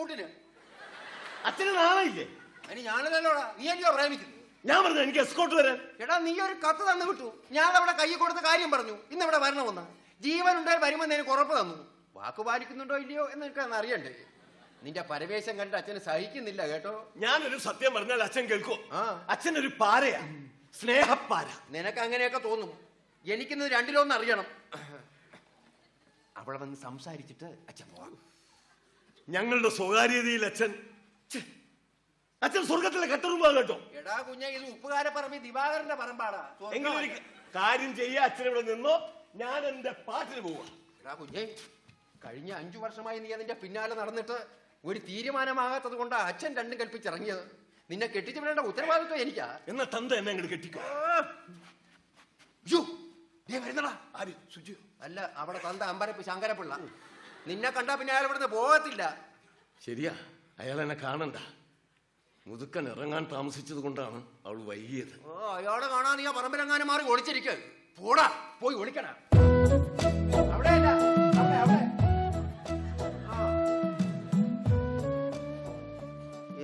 കൂട്ടിന് അച്ഛന് നാളെ അതിന് നീ പ്രേമിക്കുന്നു ഞാൻ പറഞ്ഞു എനിക്ക് എസ്കോട്ട് വരാൻ? എടാ നീ ഒരു കത്ത് തന്നു വിട്ടു. ഞാൻ അവിടെ കൈ കൊടുത്ത കാര്യം പറഞ്ഞു. ഇന്ന് ഇവിടെ വരണമെന്ന് ജീവൻ ഉണ്ടായി വരുമെന്ന് എനിക്ക് ഉറപ്പ് തന്നു. വാക്ക് പാലിക്കുന്നുണ്ടോ ഇല്ലയോ എന്ന് എനിക്കന്ന് അറിയണ്ടേ. നിന്റെ പരവേശം കണ്ടിട്ട് അച്ഛന് സഹിക്കുന്നില്ല കേട്ടോ? ഞാനൊരു സത്യം പറഞ്ഞാൽ അച്ഛൻ കേൾക്കോ. അച്ഛനൊരു അച്ഛൻ ഒരു പാരയാ. സ്നേഹപ്പാര. നിനക്ക് അങ്ങനെയൊക്കെ തോന്നും. എനിക്കിന്ന് രണ്ടിലൊന്ന് അറിയണം. അവളെ വന്ന് സംസാരിച്ചിട്ട് അച്ഛൻ പോവാം. ഞങ്ങളുടെ സ്വകാര്യതയിൽ അച്ഛൻ അച്ഛൻ സ്വർഗത്തിലെ കട്ടറുമ്പാ കേട്ടോ. എടാ കുഞ്ഞ ഇത് ഉപ്പുകാര പറമ്പ് ദിവാകരന്റെ പറമ്പാടാ. എങ്കിലും ഒരു കാര്യം ചെയ്യാ അച്ഛൻ ഇവിടെ നിന്നോ ഞാൻ എന്റെ പാട്ടിന് പോവാം. എടാ കുഞ്ഞേ കഴിഞ്ഞ അഞ്ചു വർഷമായി നീ അതിന്റെ പിന്നാലെ നടന്നിട്ട് ഒരു തീരുമാനമാകാത്തത് കൊണ്ടാ അച്ഛൻ രണ്ടും കൽപ്പിച്ചിറങ്ങിയത്. നിന്നെ കെട്ടിച്ചു വിടേണ്ട ഉത്തരവാദിത്വം എനിക്കാ. എന്ന തന്ത എന്നെ അങ്ങോട്ട് കെട്ടിക്കോ. യ്യോ, ദേ വരുന്നടാ. ആര്? സുജി അല്ല അവിടെ തന്ത അമ്പരപ്പ് ശങ്കരപ്പിള്ള. നിന്നെ കണ്ടാ പിന്നെ അയാൾ ഇവിടുന്ന് പോകത്തില്ല. ശരിയാ അയാൾ എന്നെ കാണണ്ട. മുതുക്കൻ ഇറങ്ങാൻ താമസിച്ചത് കൊണ്ടാണ് അവൾ വൈകിയത്. ഓ അയാളെ കാണാൻ നീ ആ പറമ്പിലെങ്ങാനും മാറി ഒളിച്ചിരിക്ക. പോടാ പോയി ഒളിക്കണ അവിടെയല്ല അവിടെ അവിടെ. ആ.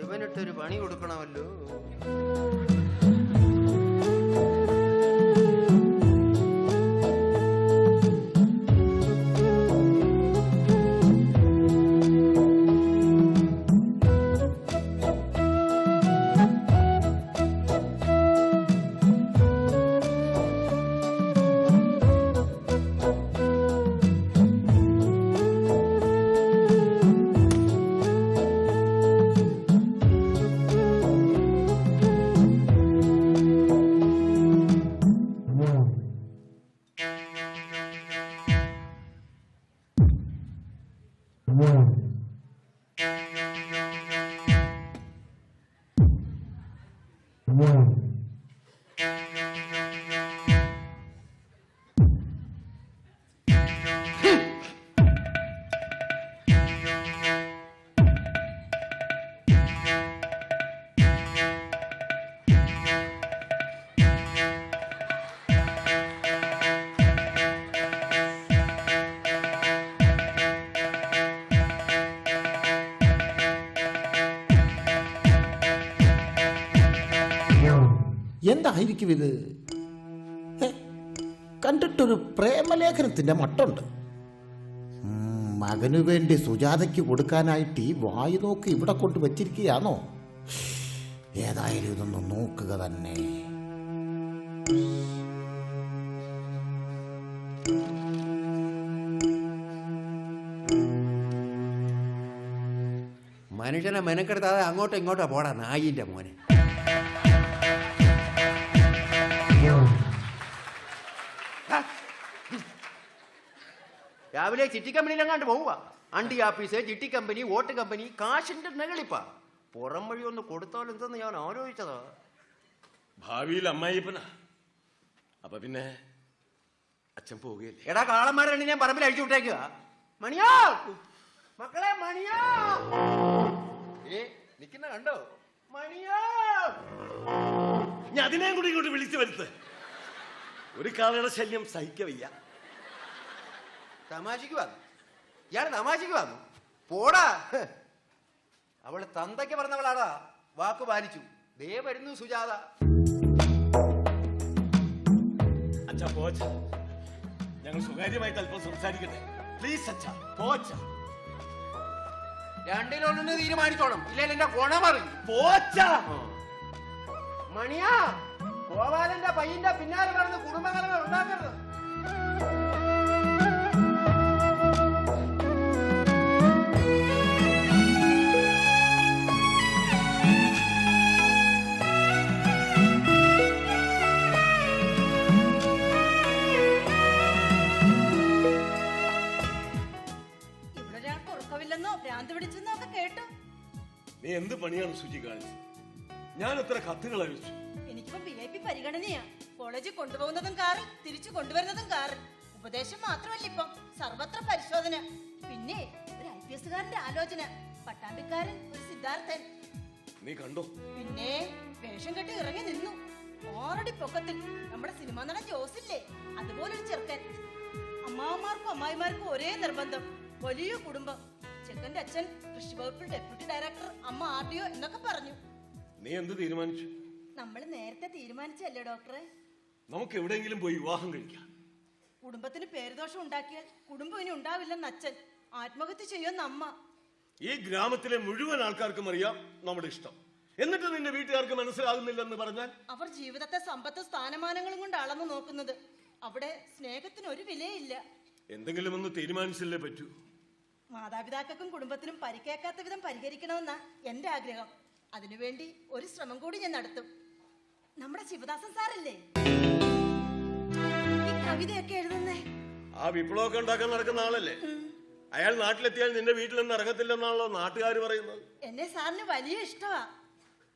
ഇവനിട്ടൊരു പണി കൊടുക്കണമല്ലോ. എന്തായിരിക്കും ഇത്? കണ്ടിട്ടൊരു പ്രേമലേഖനത്തിന്റെ മട്ടുണ്ട്. മകനു വേണ്ടി സുജാതയ്ക്ക് കൊടുക്കാനായിട്ട് ഈ വായു നോക്കി ഇവിടെ കൊണ്ട് വെച്ചിരിക്കുകയാണോ? ഏതായാലും ഇതൊന്ന് നോക്കുക തന്നെ. മനുഷ്യനെ മെനക്കെടുത്താതെ അങ്ങോട്ടും ഇങ്ങോട്ടോ പോടാ നായിന്റെ മോനെ. രാവിലെ ചിട്ടി കമ്പനിയിലെങ്ങാണ്ട് പോവുക. അണ്ടി ആഫീസ് ചിട്ടി കമ്പനി വോട്ട് കമ്പനി കാശിന്റെ നെകളിപ്പ. പുറം വഴി ഒന്ന് കൊടുത്താൽ എന്തെന്ന് ഞാൻ ആലോചിച്ചതാ. ഭാവിയിൽ അമ്മായിപ്പനാ അപ്പൊ പിന്നെ അച്ഛൻ പോവുകയില്ല? എടാ കാളന്മാരാണ് ഞാൻ പറമ്പിൽ അഴിച്ചു വിട്ടേക്കുക മണിയാ? മക്കളെ മണിയാ? ഏ നിക്കുന്ന കണ്ടോ? മണിയാ? ഞാൻ അതിനെയും കൂടി ഇങ്ങോട്ട് വിളിച്ചു വരുത്ത്. ഒരു കാളയുടെ ശല്യം സഹിക്കവയ്യ. തമാശക്ക് വന്നു. ഇയാൾ തമാശക്ക് വന്നു. പോടാ. അവൾ അവൾ തന്തയ്ക്ക് പറഞ്ഞവളാടാ. വാക്ക് പാലിച്ചു. ദേ വരുന്നു സുജാത. അച്ഛാ പോച്ച. ഞങ്ങൾ സ്വകാര്യമായി അല്പം സംസാരിക്കട്ടെ. പ്ലീസ് അച്ഛാ പോച്ച. രണ്ടിലൊന്നു തീരുമാനിച്ചോണം. ഇല്ലെങ്കിൽ എന്റെ കൊണമറി പോച്ച. മണിയാ ഗോപാലന്റെ പയ്യന്റെ പിന്നാലെ നടന്ന് കുടുംബങ്ങളെ ഉണ്ടാക്കരുത്. നീ എന്ത് പണിയാണ് സുചി കാണിച്ചത്? ഞാൻ എത്ര കത്തുകൾ അയച്ചു. എനിക്കിപ്പോ വി ഐ പി പരിഗണനയാ. കോളേജിൽ കൊണ്ടുപോകുന്നതും കാറ് തിരിച്ചു കൊണ്ടുവരുന്നതും കാറ്. ഉപദേശം മാത്രമല്ല ഇപ്പം. സർവത്ര പരിശോധന. പിന്നെ ഒരു ഐ പി എസുകാരന്റെ ആലോചന. പട്ടാമ്പിക്കാരൻ ഒരു സിദ്ധാർത്ഥൻ. നീ കണ്ടോ? പിന്നെ വേഷം കെട്ടി ഇറങ്ങി നിന്നു. ഓറടി പൊക്കത്തിൽ. നമ്മുടെ സിനിമ നടൻ ജോസില്ലേ? അതുപോലൊരു ചെറുക്കൻ. അമ്മാവന്മാർക്കും അമ്മായിമാർക്കും ഒരേ നിർബന്ധം. വലിയ കുടുംബം. ചെക്കന്റെ അച്ഛൻ കൃഷി വകുപ്പിൽ ഡെപ്യൂട്ടി ഡയറക്ടർ അമ്മ ആർ ഡി ഒ എന്നൊക്കെ പറഞ്ഞു. നീ എന്ത് തീരുമാനിച്ചു? നമ്മൾ നേരത്തെ തീരുമാനിച്ചല്ലേ ഡോക്ടറെ നമുക്ക് എവിടെയെങ്കിലും പോയി വിവാഹം കഴിക്കാം. കുടുംബത്തിന് പേരുദോഷം ഉണ്ടാക്കിയാൽ കുടുംബം ഇനി ഉണ്ടാവില്ലെന്ന് അച്ഛൻ. ആത്മഹത്യ ചെയ്യുമെന്ന് അമ്മ. ഈ ഗ്രാമത്തിലെ മുഴുവൻ ആൾക്കാർക്കും അറിയാം നമ്മുടെ ഇഷ്ടം. എന്നിട്ട് നിന്റെ വീട്ടുകാർക്ക് മനസ്സിലാകുന്നില്ലെന്ന് പറഞ്ഞാൽ? അവർ ജീവിതത്തെ സമ്പത്ത് സ്ഥാനമാനങ്ങളും കൊണ്ട് അളന്നു നോക്കുന്നത്. അവിടെ സ്നേഹത്തിന് ഒരു വിലയില്ല. എന്തെങ്കിലും ഒന്ന് തീരുമാനിച്ചില്ലേ പറ്റൂ. മാതാപിതാക്കൾക്കും കുടുംബത്തിനും പരിക്കേക്കാത്ത വിധം പരിഹരിക്കണമെന്നാ എന്റെ ആഗ്രഹം. അതിനുവേണ്ടി ഒരു ശ്രമം കൂടി ഞാൻ നടത്തും. നമ്മുടെ ശിവദാസൻ സാറല്ലേ? ഈ കവിതയൊക്കെ എഴുതുന്നേ? ആ വിപ്ലവമൊക്കെ ഉണ്ടാക്കാൻ നടക്കുന്ന ആളല്ലേ? അയാൾ നാട്ടിലെത്തിയാൽ നിന്റെ വീട്ടിൽ നിന്ന് ഇറങ്ങത്തില്ലെന്നാണല്ലോ നാട്ടുകാർ പറയുന്നത്. എന്നെ സാറിന് വലിയ ഇഷ്ടമാ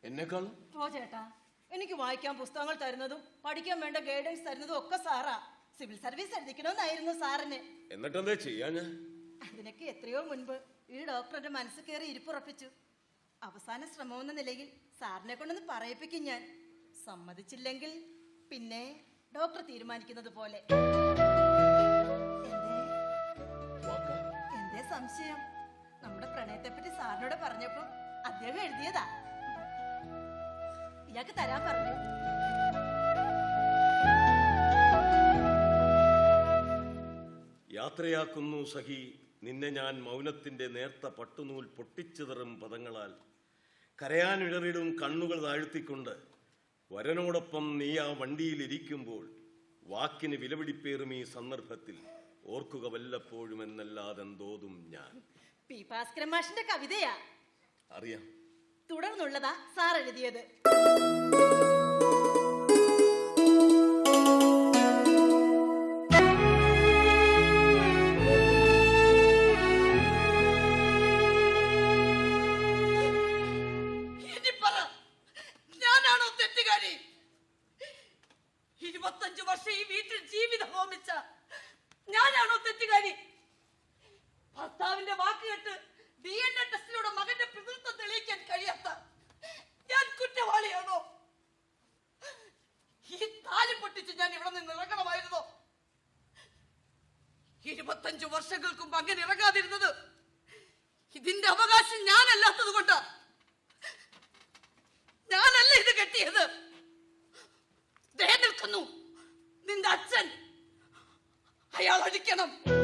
എന്നെക്കാളും ഓ ചേട്ടാ എനിക്ക് വായിക്കാൻ പുസ്തകങ്ങൾ തരുന്നതും പഠിക്കാൻ വേണ്ട ഗൈഡൻസ് തരുന്നതും ഒക്കെ സാറാ. സിവിൽ സർവീസ് എഴുതിക്കണമെന്നായിരുന്നു സാറിന്. എന്നിട്ടെന്താ ചെയ്യാ ഞാൻ? അതിനൊക്കെ എത്രയോ മുൻപ് ഈ ഡോക്ടറുടെ മനസ്സ് കയറി ഇരിപ്പുറപ്പിച്ചു. അവസാന ശ്രമമെന്ന നിലയിൽ സാറിനെ കൊണ്ടൊന്ന് പറയിപ്പിക്കും ഞാൻ. സമ്മതിച്ചില്ലെങ്കിൽ പിന്നെ ഡോക്ടർ തീരുമാനിക്കുന്നത് പോലെ. എന്തേ? സംശയം? നമ്മുടെ പ്രണയത്തെ പറ്റി സാറിനോട് പറഞ്ഞപ്പോ അദ്ദേഹം എഴുതിയതാ. ഇയാൾക്ക് തരാൻ പറഞ്ഞു. യാത്രയാക്കുന്നു സഖി നിന്നെ ഞാൻ മൗനത്തിന്റെ നേർത്ത പട്ടുനൂൽ പൊട്ടിച്ചിതറും പദങ്ങളാൽ കരയാനിടറിടും കണ്ണുകൾ താഴ്ത്തിക്കൊണ്ട് വരനോടൊപ്പം നീ ആ വണ്ടിയിലിരിക്കുമ്പോൾ വാക്കിന് വിലപിടിപ്പേറും ഈ സന്ദർഭത്തിൽ ഓർക്കുക വല്ലപ്പോഴും എന്നല്ലാതെന്തോതും ഞാൻ. പി ഭാസ്കരൻ മാഷിന്റെ കവിതയാ. അറിയാം. തുടർന്നുള്ളതാ സാർ എഴുതിയത്. പൊട്ടിച്ച് ഞാൻ ഇവിടെ നിന്ന് ഇറങ്ങണമായിരുന്നോ. ഇരുപത്തഞ്ചു വർഷങ്ങൾക്ക് മുമ്പ് അങ്ങനെ ഇറങ്ങാതിരുന്നത് ഇതിന്റെ അവകാശം ഞാനല്ലാത്തത് കൊണ്ടാ. ഞാനല്ല ഇത് കെട്ടിയത്. നിൽക്കുന്നു. നിന്റെ അച്ഛൻ. അയാൾ അടിക്കണം.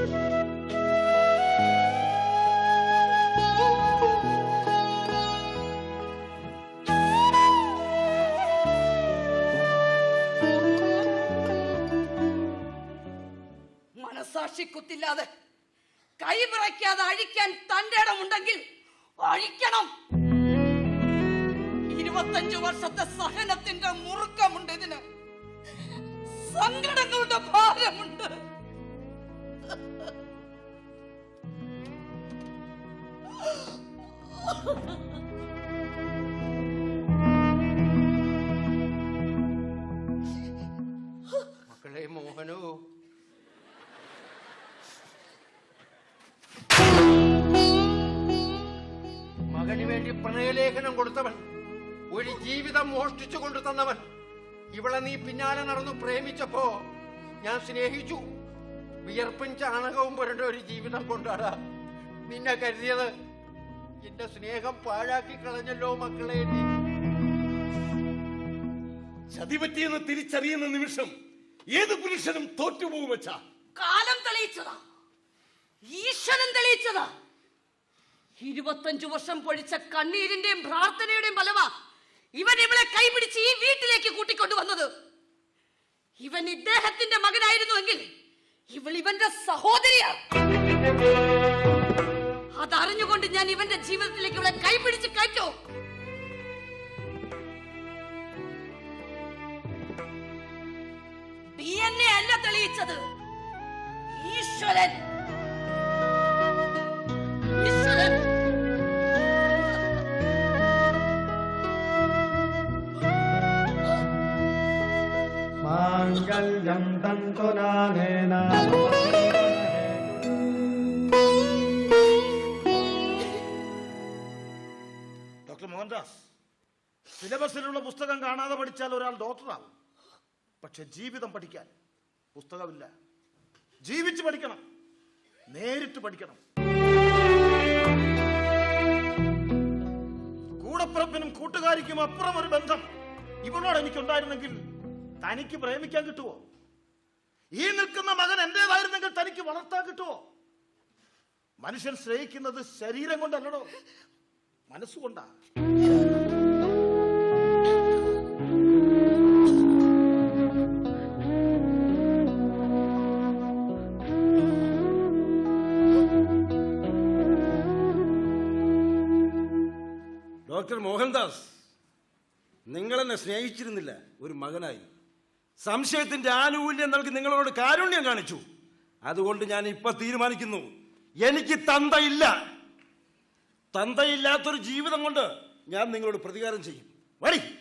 മനസാക്ഷി കുത്തില്ലാതെ കൈ വിറയ്ക്കാതെ അഴിക്കാൻ തന്റെ ഇടമുണ്ടെങ്കിൽ അഴിക്കണം. ഇരുപത്തഞ്ചു വർഷത്തെ സഹനത്തിന്റെ മുറുക്കമുണ്ട് ഇതിന്. സങ്കടങ്ങളുടെ ഭാരമുണ്ട്. മക്കളെ മോഹനോ കൊടുത്തവൻ. ഒരു ജീവിതം മോഷ്ടിച്ചു കൊണ്ടു തന്നവൻ. ഇവളെ നീ പിന്നാലെ നടന്നു പ്രേമിച്ചപ്പോ ഞാൻ സ്നേഹിച്ചു. വിയർപ്പും ചാണകവും പുരണ്ട ഒരു ജീവിതം കൊണ്ടാടാ. നിന്നെ കരുതിയത് എന്റെ സ്നേഹം പാഴാക്കി കളഞ്ഞല്ലോ മക്കളെ ചതിപറ്റിയെന്ന് തിരിച്ചറിയുന്ന നിമിഷം ഏത് പുരുഷനും തോറ്റുപോകും വെച്ചാ കാലം തെളിയിച്ചതാ. ഈശ്വരൻ തെളിയിച്ചതാ. ഇരുപത്തഞ്ചു വർഷം പൊഴിച്ച കണ്ണീരിന്റെയും പ്രാർത്ഥനയുടെയും ഫലമാ ഇവൻ ഇവളെ കൈപിടിച്ച് ഈ വീട്ടിലേക്ക് കൂട്ടിക്കൊണ്ടുവന്നത്. ഇവൻ ഇദ്ദേഹത്തിന്റെ മകനായിരുന്നുവെങ്കിൽ ഇവൾ ഇവന്റെ സഹോദരിയാ. അതറിഞ്ഞുകൊണ്ട് ഞാൻ ഇവന്റെ ജീവിതത്തിലേക്ക് ഇവളെ കൈപിടിച്ച് കയറ്റോ? ഡി എൻ എ അല്ല തെളിയിച്ചത്. ഈശ്വരൻ മാംഗല്യം തന്തുനാനേന ഡോക്ടർ മോഹൻദാസ് സിലബസിലുള്ള പുസ്തകം കാണാതെ പഠിച്ചാൽ ഒരാൾ ഡോക്ടറാകും പക്ഷെ ജീവിതം പഠിക്കാൻ പുസ്തകമില്ല. ജീവിച്ച് പഠിക്കണം. നേരിട്ട് പഠിക്കണം. കൂടപ്പിറപ്പിനും കൂട്ടുകാരിക്കും അപ്പുറം ഒരു ബന്ധം. ഇവളോട് എനിക്കുണ്ടായിരുന്നെങ്കിൽ തനിക്ക് പ്രേമിക്കാൻ കിട്ടുമോ ഈ നിൽക്കുന്ന മകൻ എന്റേതായിരുന്നെങ്കിൽ തനിക്ക് വളർത്താൻ കിട്ടുമോ മനുഷ്യൻ സ്നേഹിക്കുന്നത് ശരീരം കൊണ്ടല്ലടോ. മനസ്സുകൊണ്ടാ. ഡോക്ടർ മോഹൻദാസ് നിങ്ങളെന്നെ സ്നേഹിച്ചിരുന്നില്ല ഒരു മകനായി. സംശയത്തിന്റെ ആനുകൂല്യം നൽകി നിങ്ങളോട് കാരുണ്യം കാണിച്ചു. അതുകൊണ്ട് ഞാൻ ഇപ്പൊ തീരുമാനിക്കുന്നു. എനിക്ക് തന്തയില്ല. തന്തയില്ലാത്തൊരു ജീവിതം കൊണ്ട് ഞാൻ നിങ്ങളോട് പ്രതികാരം ചെയ്യും. വരി.